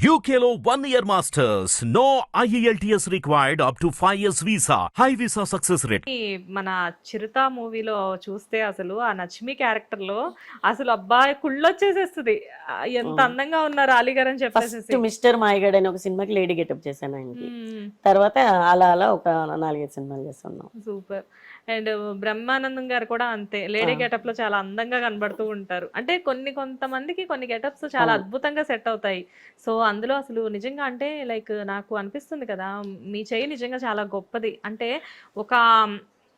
Year masters. No E IELTS required up to 5 years visa. High visa success rate. ఈ మన చిరుత మూవీలో చూస్తే అసలు ఆ నచ్మి క్యారెక్టర్లో అసలు అబ్బాయి కుళ్ళొచ్చేసేస్తుంది. ఎంత అందంగా ఉన్నారు అలీ గారు అని ఫస్ట్ చెప్పేసి మిస్టర్ మాయగాడ్ అని ఒక సినిమాకి లేడీ గెటప్ చేశాను ఆయనకి. తర్వాత అలా అలా ఒక నాలుగైదు సినిమాలు చేస్తున్నాం. సూపర్. అండ్ బ్రహ్మానందం గారు కూడా అంతే లేడీ. గెటప్లో చాలా అందంగా కనబడుతూ ఉంటారు అంటే కొన్ని కొంతమందికి కొన్ని గెటప్స్ చాలా. అద్భుతంగా సెట్ అవుతాయి సో అందులో అసలు నిజంగా అంటే లైక్ నాకు అనిపిస్తుంది కదా మీ చేయి నిజంగా చాలా గొప్పది అంటే ఒక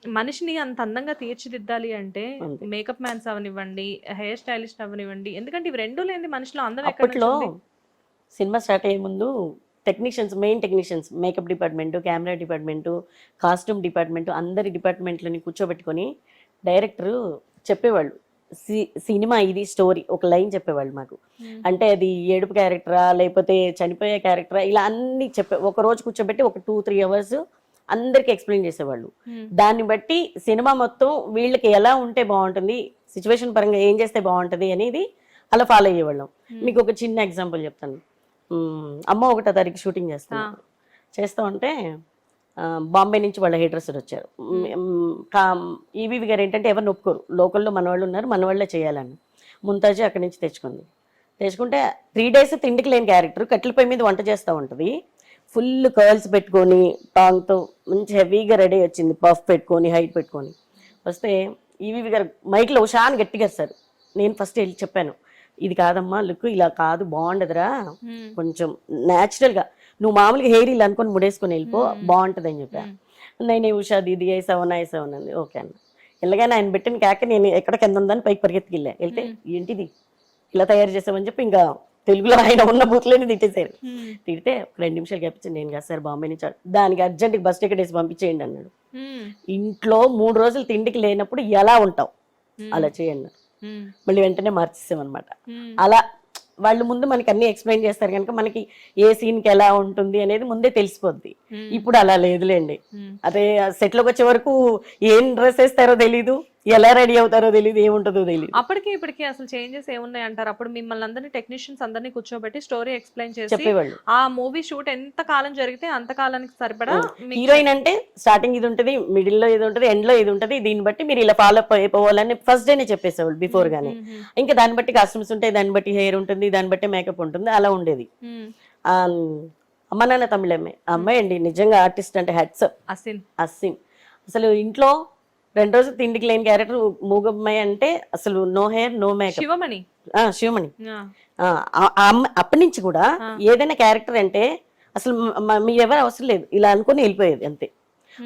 మనిషిని అంత అందంగా తీర్చిదిద్దాలి అంటే. మేకప్ మ్యాన్స్ అవనివ్వండి హెయిర్ స్టైలిస్ట్ అవనివ్వండి ఎందుకంటే ఇవి రెండు లేని మనిషిలో అందం ఎక్కడ? సినిమా స్టార్ట్ అయ్యే ముందు technicians main technicians makeup department camera department costume department అందరి డిపార్ట్మెంట్లని కూర్చోబెట్టుకొని డైరెక్టర్ చెప్పేవాళ్ళు. సి- సినిమా ఇది స్టోరీ ఒక లైన్ చెప్పేవాళ్ళు మాకు. మ్మ్. అంటే అది ఏడుపు క్యారెక్టరా లేకపోతే చనిపోయే క్యారెక్టరా ఇలా అన్ని చెప్పే ఒక రోజు కూర్చోబెట్టి ఒక టూ త్రీ అవర్స్ అందరికి ఎక్స్ప్లెయిన్ చేసేవాళ్ళు. మ్మ్. దాన్ని బట్టి సినిమా మొత్తం వీళ్ళకి ఎలా ఉంటే బాగుంటుంది సిచ్యువేషన్ పరంగా ఏం చేస్తే బాగుంటుంది అనేది అలా ఫాలో అయ్యేవాళ్ళం. మీకు ఒక చిన్న ఎగ్జాంపుల్ చెప్తాను. అమ్మ ఒకటో తారీఖు షూటింగ్ చేస్తాను చేస్తూ ఉంటే బాంబే నుంచి వాళ్ళ హెయిడ్రెస్సర్ వచ్చారు. ఈవీవి గారు ఏంటంటే ఎవరిని ఒప్పుకోరు. లోకల్లో మన వాళ్ళు ఉన్నారు మన వాళ్ళే చేయాలని. ముంతాజీ అక్కడి నుంచి తెచ్చుకుంది. తెచ్చుకుంటే త్రీ డేస్ తిండికి లేని క్యారెక్టర్ కట్టెల పొయ్యి మీద వంట చేస్తూ ఉంటుంది. ఫుల్ కర్ల్స్ పెట్టుకొని టాంగ్తో మంచి హెవీగా రెడీ వచ్చింది. పఫ్ పెట్టుకొని హైట్ పెట్టుకొని. వస్తే ఈవీవి గారు మైక్లో ఉషాన్ గట్టిగా సార్ నేను ఫస్ట్ వెళ్ళి చెప్పాను. ఇది కాదమ్మా లుక్ ఇలా కాదు బాగుండదురా. కొంచెం natural గా. నువ్వు మామూలుగా హెయిర్ ఇలా అనుకొని ముడేసుకొని వెళ్ళిపో బాగుంటుంది అని చెప్పా. నేను ఉషా దీది వేసావనా వేసావనా అంది ఓకే అన్న. ఇలాగైనా ఆయన పెట్టిన కేక నేను ఎక్కడ కింద ఉందని పైకి పరిగెత్తికి వెళ్ళా వెళ్తే ఏంటిది? ఇలా తయారు చేసామని చెప్పి ఇంకా తెలుగులో ఆయన ఉన్న బూత్లోనే తిట్టేశారు. తిడితే రెండు నిమిషాలు గప్పించి నేను కాదు సార్ బాంబే నుంచి దానికి అర్జెంట్గా బస్ టికెట్ వేసి పంపించేయండి అన్నాడు. ఇంట్లో మూడు రోజులు తిండికి లేనప్పుడు ఎలా ఉంటావు. అలా చేయండి. మళ్ళీ వెంటనే మార్చేసామన్నమాట. అలా వాళ్ళు ముందు మనకి అన్ని ఎక్స్ప్లెయిన్ చేస్తారు కనుక మనకి ఏ సీన్కి ఎలా ఉంటుంది అనేది ముందే తెలిసిపోద్ది. ఇప్పుడు అలా లేదులేండి. అదే సెట్లోకి వచ్చే వరకు ఏం డ్రెస్ వేస్తారో తెలీదు ఎలా రెడీ అవుతారో తెలీదు ఏముంటుందో తెలీదు. అప్పటికి ఇప్పటికి అసలు చేంజెస్ ఏమున్నాయి అంటారు. అప్పుడు మిమ్మల్ని అందరినీ టెక్నీషియన్స్ అందరినీ కూర్చోబెట్టి స్టోరీ ఎక్స్ప్లెయిన్ చేసి చెప్పేవాళ్ళు. ఆ మూవీ షూట్ ఎంత కాలం జరిగితే అంత కాలానికి సరిపడా మీకు- హీరోయిన్ అంటే స్టార్టింగ్ ఇది ఉంటుంది మిడిల్లో ఇది ఉంటుంది ఎండ్లో ఇది ఉంటుంది. దీన్ని బట్టి మీరు ఇలా ఫాలో అప్ అయిపోవాలని ఫస్ట్ డేనే చెప్పేసేవాళ్ళు బిఫోర్ గానే. మ్మ్. ఇంకా దాన్ని బట్టి కాస్ట్యూమ్స్ ఉంటాయి దాన్ని బట్టి హెయిర్ ఉంటుంది దాన్ని బట్టి మేకప్ ఉంటుంది అలా ఉండేది. మ్మ్. ఆ, అమ్మ నాన్న తమిళమ్మే. ఆ అమ్మాయి అండి నిజంగా ఆర్టిస్ట్ అంటే హెడ్స్ అసిన్. అస్సిన్ అసలు ఇంట్లో రెండు రోజులు తిండికి లేని క్యారెక్టర్ మూగమ్మాయి అంటే అసలు no hair no makeup Shivamani. Shivamani. అప్పటి నుంచి కూడా ఏదైనా క్యారెక్టర్ అంటే అసలు మ- ఎవరు అవసరం లేదు. ఇలా అనుకుని వెళ్ళిపోయేది అంతే.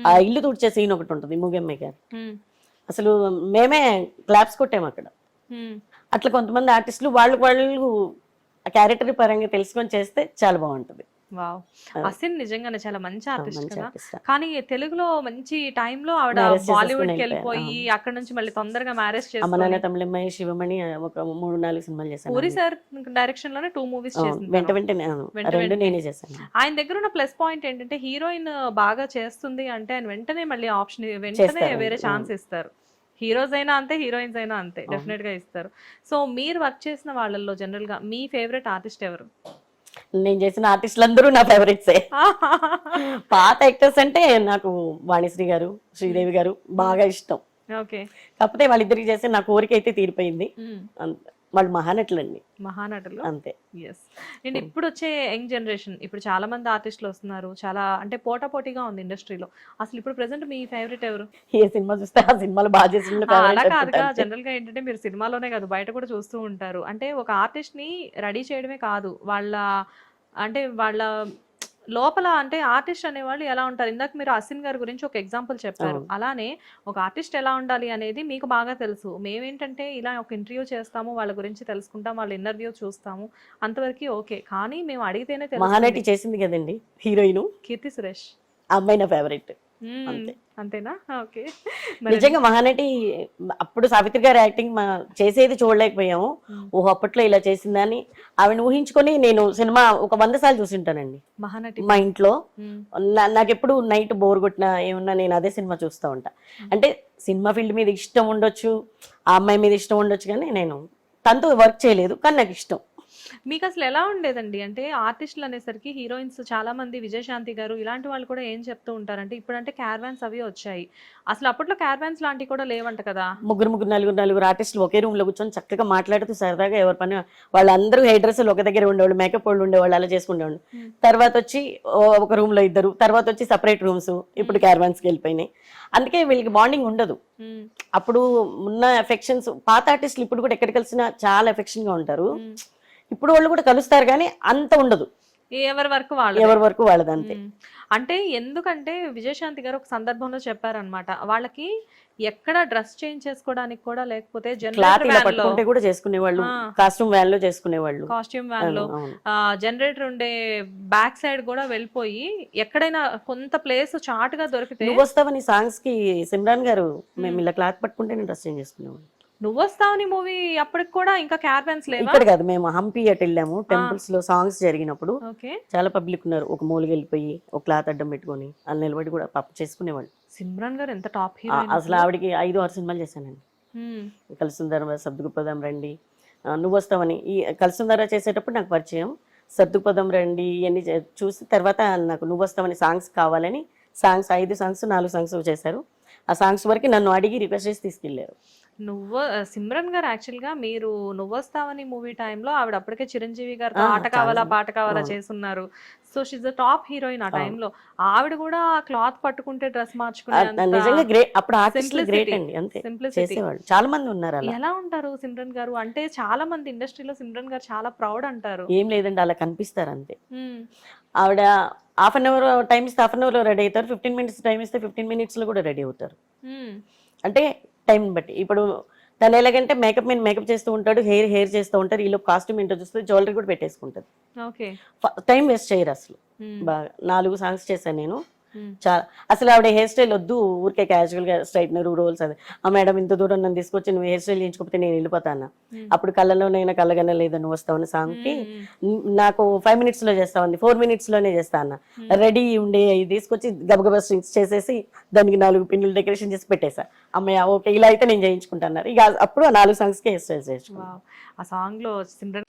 ఆ ఇల్లు తుడిచే సీన్ ఒకటి ఉంటుంది మూగమ్మాయి గారు. అసలు మేమే క్లాప్స్ కొట్టాము అక్కడ. అట్లా కొంతమంది ఆర్టిస్టులు వాళ్ళు వాళ్ళు ఆ క్యారెక్టర్ పరంగా తెలుసుకొని చేస్తే చాలా బాగుంటుంది. వావ్! అసిన్ నిజంగానే చాలా మంచి ఆర్టిస్ట్ కదా! కానీ తెలుగులో మంచి టైంలో ఆవిడ బాలీవుడ్కి. వెళ్ళిపోయి అక్కడ నుంచి మళ్ళీ తొందరగా మ్యారేజ్ చేసుకుని తమిళమ్మాయి శివమణి ఒక మూడు నాలుగు సినిమాలు చేశాను పూరి సార్ డైరెక్షన్లోనే టూ మూవీస్ చేసింది వెంట వెంటనే రెండు. నేనే చేశాను. ఆయన దగ్గర ఉన్న ప్లస్ పాయింట్ ఏంటంటే హీరోయిన్ బాగా చేస్తుంది అంటే ఆయన వెంటనే మళ్ళీ ఆప్షన్ వెంటనే వేరే ఛాన్స్ ఇస్తారు. హీరోస్ అయినా అంతే హీరోయిన్స్ అయినా అంతే డెఫినెట్గా ఇస్తారు. సో మీరు వర్క్ చేసిన వాళ్ళల్లో జనరల్గా మీ ఫేవరెట్ ఆర్టిస్ట్ ఎవరు? నేను చేసిన ఆర్టిస్టులు అందరూ నా ఫేవరెట్సే పాత యాక్టర్స్ అంటే నాకు వాణిశ్రీ గారు శ్రీదేవి గారు బాగా ఇష్టం. ఓకే. కాకపోతే వాళ్ళిద్దరికి చేస్తే నా కోరిక అయితే తీరిపోయింది. వాళ్ళు మహానటులండి. మహానటులు? అంతే. అండ్ ఇప్పుడు వచ్చే యంగ్ జనరేషన్ ఇప్పుడు చాలా మంది ఆర్టిస్టులు వస్తున్నారు చాలా అంటే పోటా పోటీగా ఉంది ఇండస్ట్రీలో. అసలు ఇప్పుడు ప్రెసెంట్ మీ ఫేవరెట్ ఎవరు? ఏ సినిమా చూస్తే ఆ సినిమాలు బాగా చేసిన అలా కాదుగా. జనరల్గా ఏంటంటే మీరు సినిమాలోనే కాదు బయట కూడా చూస్తూ ఉంటారు. అంటే ఒక ఆర్టిస్ట్ని రెడీ చేయడమే కాదు. వాళ్ళ అంటే వాళ్ళ లోపల అంటే ఆర్టిస్ట్ అనేవాళ్ళు ఎలా ఉంటారు? ఇందాక మీరు అసిన్ గారి గురించి ఒక ఎగ్జాంపుల్ చెప్పారు. అలానే ఒక ఆర్టిస్ట్ ఎలా ఉండాలి అనేది మీకు బాగా తెలుసు. మేమేంటంటే ఇలా ఒక ఇంటర్వ్యూ చేస్తాము వాళ్ళ గురించి తెలుసుకుంటాం వాళ్ళ ఇంటర్వ్యూ చూస్తాము. అంతవరకు ఓకే. కానీ మేము అడిగితేనే మహానటి తెలుసు చేసింది కదండి హీరోయిన్? కీర్తి సురేష్. అమ్మాయి నా ఫేవరెట్. అంతే. అంతేనా? ఓకే. నిజంగా మహానటి అప్పుడు సావిత్రి గారి యాక్టింగ్ మా చేసేది చూడలేకపోయాము. ఓహో అప్పట్లో ఇలా చేసిందని ఆవిడ ఊహించుకొని నేను సినిమా ఒక వంద సార్లు చూసింటానండి. మహానటి. మా ఇంట్లో. నాకు ఎప్పుడు నైట్ బోర్ కొట్టినా ఏమన్నా నేను అదే సినిమా చూస్తూ ఉంటా. అంటే సినిమా ఫీల్డ్ మీద ఇష్టం ఉండొచ్చు ఆ అమ్మాయి మీద ఇష్టం ఉండొచ్చు కానీ నేను తనతో వర్క్ చేయలేదు కానీ నాకు ఇష్టం. మీకు అసలు ఎలా ఉండేదండి? అంటే ఆర్టిస్టులు అనేసరికి హీరోయిన్స్ చాలా మంది విజయశాంతి గారు ఇలాంటి వాళ్ళు కూడా ఏం చెప్తూ ఉంటారంటే ఇప్పుడంటే క్యారవాన్స్ అవి వచ్చాయి. అసలు అప్పట్లో క్యారవాన్స్ లాంటివి కూడా లేవంట కదా? ముగ్గురు ముగ్గురు నలుగురు నలుగురు ఆర్టిస్టులు ఒకే రూమ్లో కూర్చొని చక్కగా మాట్లాడుతూ సరదాగా ఎవరి పని వాళ్ళందరూ హెయిర్ డ్రెస్సులు ఒక దగ్గర ఉండేవాళ్ళు మేకప్ వాళ్ళు ఉండేవాళ్ళు అలా చేసుకునేవాళ్ళు. తర్వాత వచ్చి ఒక రూమ్లో ఇద్దరు తర్వాత వచ్చి సపరేట్ రూమ్స్ ఇప్పుడు క్యారవాన్స్కి వెళ్ళిపోయినాయి. అందుకే వీళ్ళకి బాండింగ్ ఉండదు. అప్పుడు ఉన్న ఎఫెక్షన్స్ పాత ఆర్టిస్టులు ఇప్పుడు కూడా ఎక్కడ కలిసినా చాలా ఎఫెక్షన్గా ఉంటారు. ఇప్పుడు వాళ్ళు కూడా కలుస్తారు కానీ అంత ఉండదు. ఎవరి వరకు వాళ్ళు ఎవరి వరకు వాళ్ళది అంతే. మ్మ్. అంటే ఎందుకంటే విజయశాంతి గారు ఒక సందర్భంలో చెప్పారనమాట వాళ్ళకి ఎక్కడ డ్రెస్ చేంజ్ చేసుకోవడానికి కూడా లేకపోతే జనరేటర్ కూడా చేసుకునేవాళ్ళు. కాస్ట్యూమ్ వ్యాన్లో చేసుకునేవాళ్ళు. కాస్ట్యూమ్ వ్యాన్లో. జనరేటర్ ఉండే బ్యాక్ సైడ్ కూడా వెళ్ళిపోయి ఎక్కడైనా కొంత ప్లేస్ చాటుగా దొరికితే నువ్వు వస్తావని సాంగ్స్కి సిమ్రాన్ గారు మేము ఇలా క్లాత్ పట్టుకుంటే డ్రెస్ చేంజ్ చేసుకునేవాళ్ళు. నువ్వు వస్తావని మూవీ అప్పటికి కూడా ఇంకా క్యారవాన్స్ లేవా? ఇక్కడ కాదు మేము హంపి అటు వెళ్ళాము. టెంపుల్స్లో సాంగ్స్ జరిగినప్పుడు చాలా పబ్లిక్ ఉన్నారు. ఒక మూలకి వెళ్ళిపోయి ఒక క్లాత్ అడ్డం పెట్టుకొని అని నిలబడి కూడా పాప చేసుకునేవాళ్ళు. సిమ్రాన్ గారు ఎంత టాప్ హీరోయిన్ అసలు ఆవిడకి ఐదు ఆరు సినిమాలు చేశానండి కలుసుందర సర్దుకుపదం రండి. నువ్వు వస్తావని ఈ కలుసుందర చేసేటప్పుడు నాకు పరిచయం. సర్దుకుపదం రండి ఇవన్నీ చూసి తర్వాత నాకు నువ్వు వస్తావని సాంగ్స్ కావాలని సాంగ్స్ ఐదు సాంగ్స్ నాలుగు సాంగ్స్ చేశారు. ఆ సాంగ్స్ వరకు నన్ను అడిగి రిక్వెస్ట్ చేసి తీసుకెళ్ళారు నువ్వు సిమ్రన్ గారు యాక్చువల్గా మీరు నువ్వు వస్తావని మూవీ టైంలో ఆవిడ అప్పటికే చిరంజీవి గారితో ఆ, ఆట కావాలా. పాట కావాలా. చేస్తున్నారు సో షీజ్ టాప్ హీరోయిన్ ఆ. టైంలో ఆవిడ కూడా క్లాత్ పట్టుకుంటే డ్రెస్ ఆ, మార్చుకునే నిజంగా గ్రేట్ అప్పుడు ఆర్టిస్ట్ Simplicity. గ్రేట్ అండి అంతే సింప్లిసిటీ చేసేవాళ్ళు చాలా మంది ఉన్నారు ఎలా ఉంటారు సిమ్రన్ గారు అంటే చాలా మంది ఇండస్ట్రీలో సిమ్రన్ గారు చాలా ప్రౌడ్ అంటారు ఏం లేదండి అలా కనిపిస్తారు అంతే. ఆవిడ హాఫ్ అన్ అవర్ టైం ఇస్తే హాఫ్ అన్ అవర్ రెడీ అవుతారు ఫిఫ్టీన్ మినిట్స్ టైం ఇస్తే ఫిఫ్టీన్ మినిట్స్లో కూడా రెడీ అవుతారు. అంటే టైం బట్టి ఇప్పుడు తను ఎలాగంటే మేకప్ మీద మేకప్ చేస్తూ ఉంటాడు హెయిర్ హెయిర్ చేస్తూ ఉంటారు ఈలో కాస్ట్యూమ్ ఏంటో చూస్తే జ్యువెలరీ కూడా పెట్టేసుకుంటుంది టైం వేస్ట్ చేయరు అసలు. బాగా నాలుగు సాంగ్స్ చేశాను నేను. చాలా. అసలు ఆవిడ హెయిర్ స్టైల్ వద్దు ఊరికే క్యాజువల్గా స్ట్రైట్నర్ రోల్స్ అది. ఆ మేడం ఇంత దూరం నన్ను తీసుకొచ్చి నువ్వు హెయిర్ స్టైల్ చేయించుకోకపోతే నేను వెళ్ళిపోతాను మ్మ్. అప్పుడు కళ్ళలోనైనా కళ్ళగానే లేదా నువ్వు వస్తావని సాంగ్కి మ్మ్. నాకు ఫైవ్ మినిట్స్లో చేస్తామండి ఫోర్ మినిట్స్లోనే చేస్తా అన్న. రెడీ ఉండే అవి తీసుకొచ్చి గబగబా స్ట్రింగ్స్ చేసేసి దానికి నాలుగు పిన్నులు డెకరేషన్ చేసి పెట్టేసా. అమ్మయ్య ఓకే ఇలా అయితే నేను చేయించుకుంటాను ఇక అప్పుడు ఆ నాలుగు సాంగ్స్కి హెయిర్ స్టైల్ చేయించుకున్నాను వావ్. ఆ సాంగ్లో సిమ్రన్